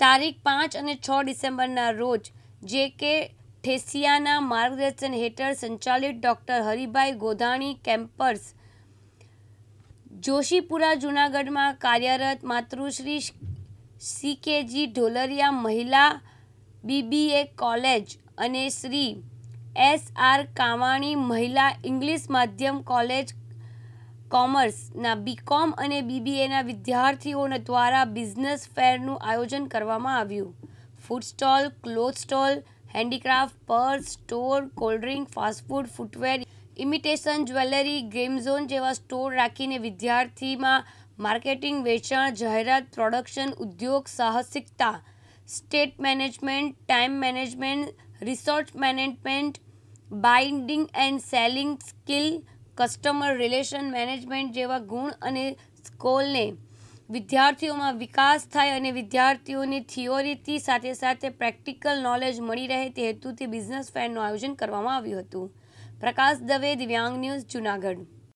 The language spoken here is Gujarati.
તારીખ પાંચ અને છ ડિસેમ્બરના રોજ જે કે ઠેસિયાના માર્ગદર્શન હેઠળ સંચાલિત ડૉક્ટર હરિભાઈ ગોધાણી કેમ્પર્સ જોશીપુરા, જૂનાગઢમાં કાર્યરત માતૃશ્રી સીકેજી ઢોલરિયા મહિલા બીબીએ કોલેજ અને શ્રી એસ આર કાવાણી મહિલા ઇંગ્લિશ માધ્યમ કોલેજ કોમર્સના બીકોમ અને બીબીએના વિદ્યાર્થીઓ દ્વારા બિઝનેસ ફેરનું આયોજન કરવામાં આવ્યું. Food stall, cloth stall, handicraft, purse, store cold drink fast food footwear, imitation, jewellery, game zone જેવા સ્ટોર રાખીને વિદ્યાર્થીમાં માર્કેટિંગ, વેચાણ, જાહેરાત, પ્રોડક્શન, ઉદ્યોગ, સાહસિકતા, state management, time management, resort management, binding and selling skill customer relation management જેવા ગુણ અને સ્કોલને વિદ્યાર્થીઓમાં વિકાસ થાય અને વિદ્યાર્થીઓને થિયોરીથી સાથે સાથે પ્રેક્ટિકલ નોલેજ મળી રહે તે હેતુથી બિઝનેસ ફેરનું આયોજન કરવામાં આવ્યું હતું. પ્રકાશ દવે, દિવ્યાંગ ન્યૂઝ, જૂનાગઢ.